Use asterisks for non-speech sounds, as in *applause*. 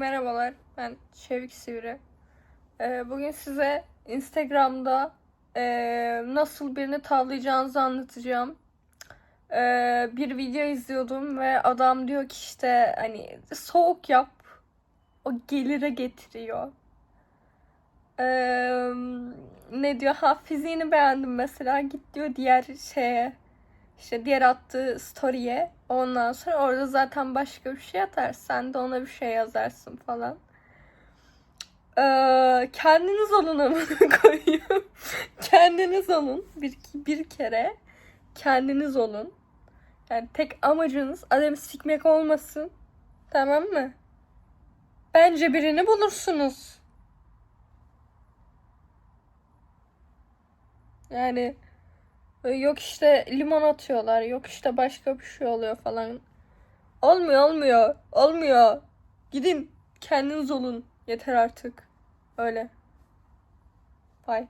Merhabalar, ben Şevik Sivri. Ee, bugün size Instagram'da ee, nasıl birini tavlayacağınızı anlatacağım. Ee, bir video izliyordum ve adam diyor ki işte hani soğuk yap, o gelire getiriyor. Ee, ne diyor? Ha fiziğini beğendim mesela. Git diyor diğer şeye. İşte diğer attığı story'e. Ondan sonra orada zaten başka bir şey atar. Sen de ona bir şey yazarsın falan. Ee, kendiniz olun amına *laughs* koyayım. kendiniz olun. Bir, bir kere kendiniz olun. Yani tek amacınız adamı sikmek olmasın. Tamam mı? Bence birini bulursunuz. Yani yok işte limon atıyorlar, yok işte başka bir şey oluyor falan. Olmuyor, olmuyor, olmuyor. Gidin, kendiniz olun. Yeter artık. Öyle. Bye.